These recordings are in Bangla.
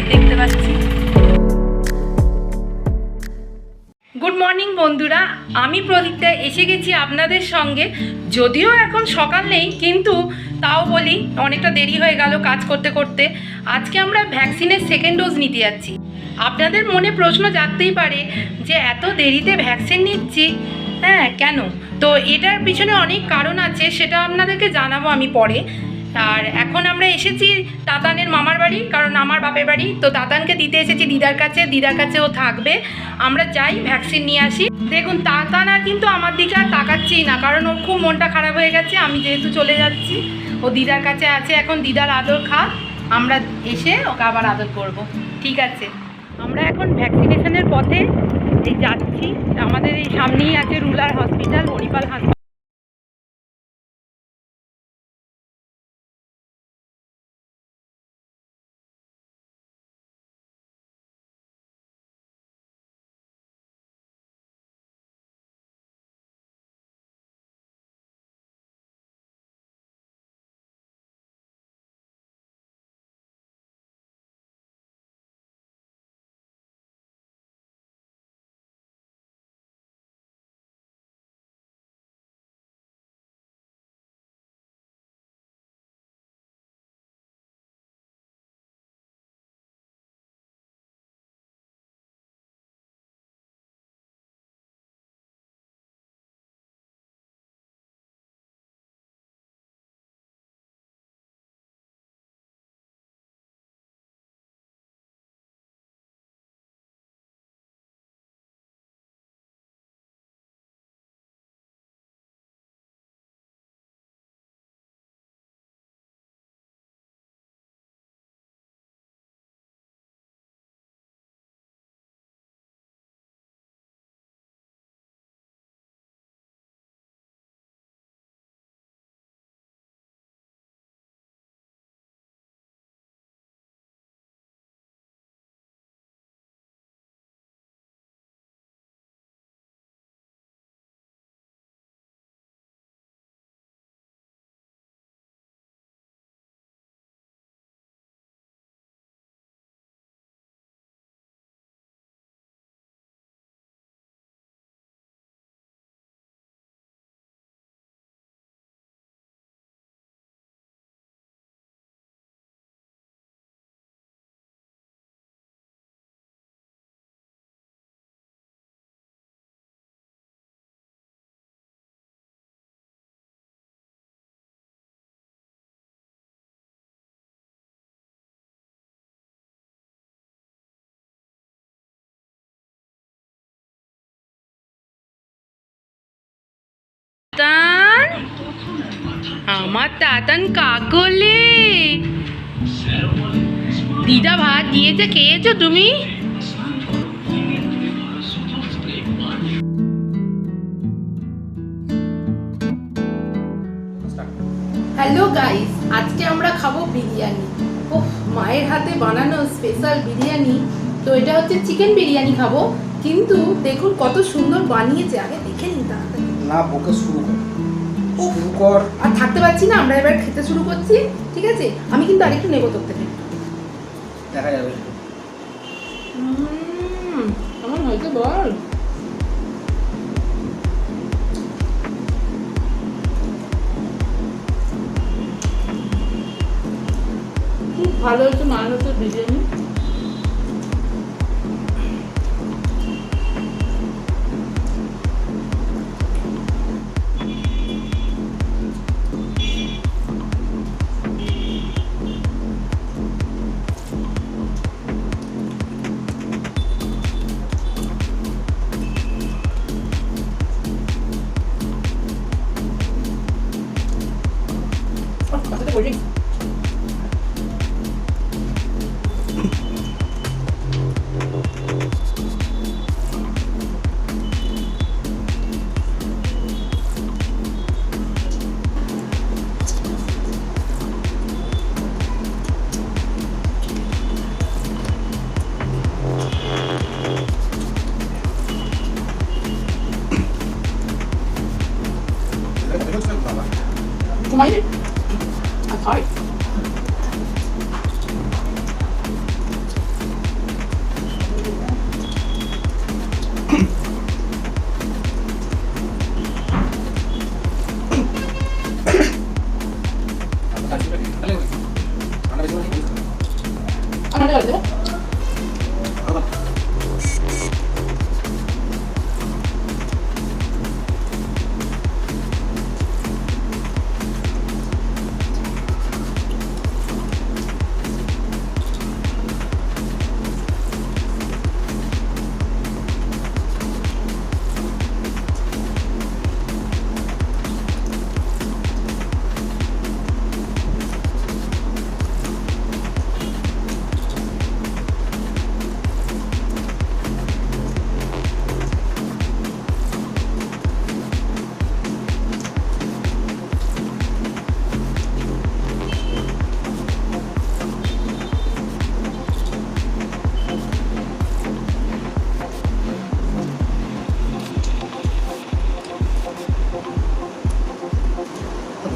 দেখতে পাচ্ছি। গুড মর্নিং বন্ধুরা। আমি প্রদীপ্তা, এসে গেছি আপনাদের সঙ্গে। যদিও এখন সকাল নেই, কিন্তু তাও বলি, অনেকটা দেরি হয়ে গেল কাজ করতে করতে। আজকে আমরা ভ্যাকসিনের সেকেন্ড ডোজ নিতে যাচ্ছি। আপনাদের মনে প্রশ্ন জাগতেই পারে যে, এত দেরিতে ভ্যাকসিন নিচ্ছি? হ্যাঁ কেন? তো এটার পিছনে অনেক কারণ আছে, সেটা আপনাদেরকে জানাব আমি পরে। আর এখন আমরা এসেছি তাতানের মামার বাড়ি, কারণ আমার বাপের বাড়ি। তো তাতানকে দিতে এসেছি দিদার কাছে দিদার কাছে ও থাকবে। আমরা যাই ভ্যাকসিন নিয়ে আসি। দেখুন তাতান আর কিন্তু আমার দিকে আর তাকাচ্ছেই না, কারণ ওর খুব মনটা খারাপ হয়ে গেছে, আমি যেহেতু চলে যাচ্ছি। ও দিদার কাছে আছে, এখন দিদার আদর খা আমরা এসে ওকে আবার আদর করব। ঠিক আছে। আমরা এখন ভ্যাকসিনেশনের পথে যাচ্ছি। আমাদের এই সামনেই আছে রুরাল হসপিটাল হরিপাল হাসপাতাল আমার তাতান কাকলে। দিদা ভাত দিয়েছে খেয়েছো তুমি? হ্যালো গাইস আজকে আমরা খাব বিরিয়ানি। ওহ মায়ের হাতে বানানো স্পেশাল বিরিয়ানি। তো এটা হচ্ছে চিকেন বিরিয়ানি খাব। কিন্তু দেখুন কত সুন্দর বানিয়েছে আগে দেখে নিন তাড়াতাড়ি। না বকে শুরু কর। শুরু কর আর থাকতে পারছি না আমরা এবার খেতে শুরু করছি ঠিক আছে? আমি কিন্তু আরেকটু নেব তোর থেকে দেখা যাবে। কেমন হয়েছে বল। ভালো হয়েছে মায়ের হচ্ছে বিরিয়ানি। Wait, okay.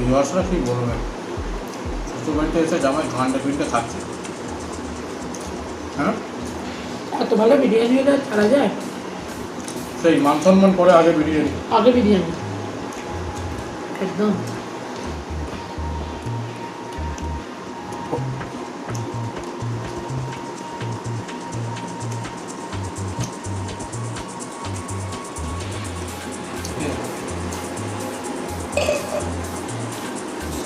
ভিউয়ার্সরা কি বলবে শ্বশুর বাড়িতে এসে জামাই ঘণ্টা পিঠে থাকছে হ্যাঁ? এত ভালো বিরিয়ানি হলে ছাড়া যায়? সেই মান সম্মান করে আগে বিরিয়ানি। আগে বিরিয়ানি। একদম।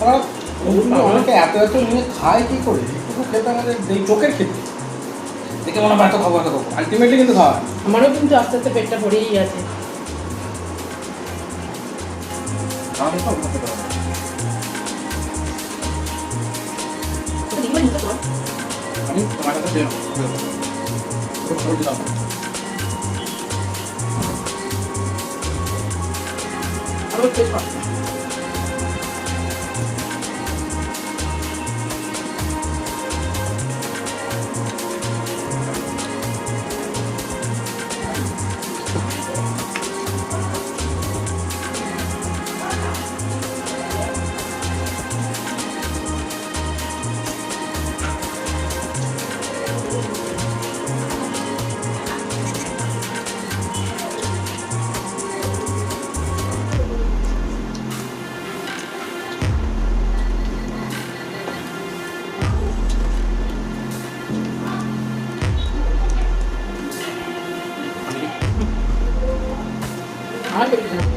অনেকে এত এত নিয়ে খায় কি করে? একটু খেতে আমাদের এই চোখের খেতে দেখে মনে হয় এত খাব এত খাব আলটিমেটলি কিন্তু খাওয়া। আমারও কিন্তু আস্তে আস্তে পেটটা ভরেই আছে। খাওয়া তো খেতে পারবে আমি তোমার কাছে পেয়ে আরও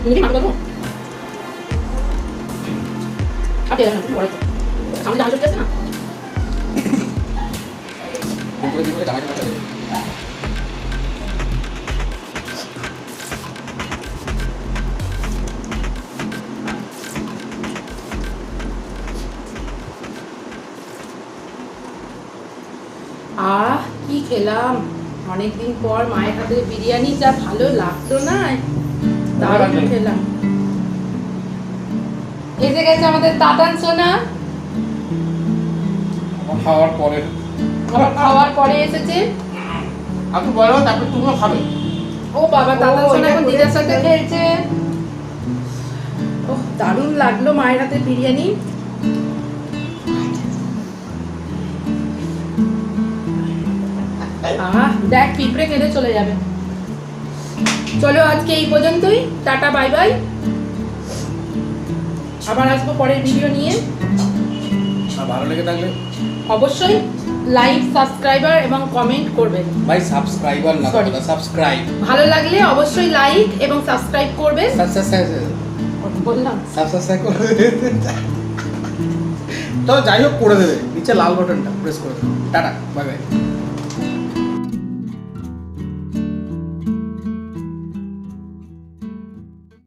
তুমি কি? আর দিয়ে না, তুমি সামনে জামা চলে না? আহ কি খেলাম অনেকদিন পর মায়ের হাতে বিরিয়ানি যা ভালো লাগতো না দারুণ খেলাম। এসে গেছে আমাদের তাতান সোনা। খাওয়ার পরে আবার খাওয়ার পরে এসেছে। বলো তারপরে তুমিও খাবে। ও বাবা তাতান সোনা এখন দিদার সাথে খেলছে। ও দারুণ লাগল মায়ের হাতে বিরিয়ানি। আহ দেখ পিঁপড়ে কেঁদে চলে যাবে। চলো আজকে এই পর্যন্তই। Tata bye bye. আবার আসব পরের ভিডিও নিয়ে। ভালো লেগে থাকলে? অবশ্যই লাইক সাবস্ক্রাইবার এবং কমেন্ট করবেন ভাই সাবস্ক্রাইবার না Sorry. সাবস্ক্রাইব ভালো লাগলে অবশ্যই লাইক এবং সাবস্ক্রাইব করবেন বললাম। সাবস্ক্রাইব করে তো যাই হোক করে দেবে। নিচে লাল বাটনটা প্রেস করে দেবে। Tata bye bye.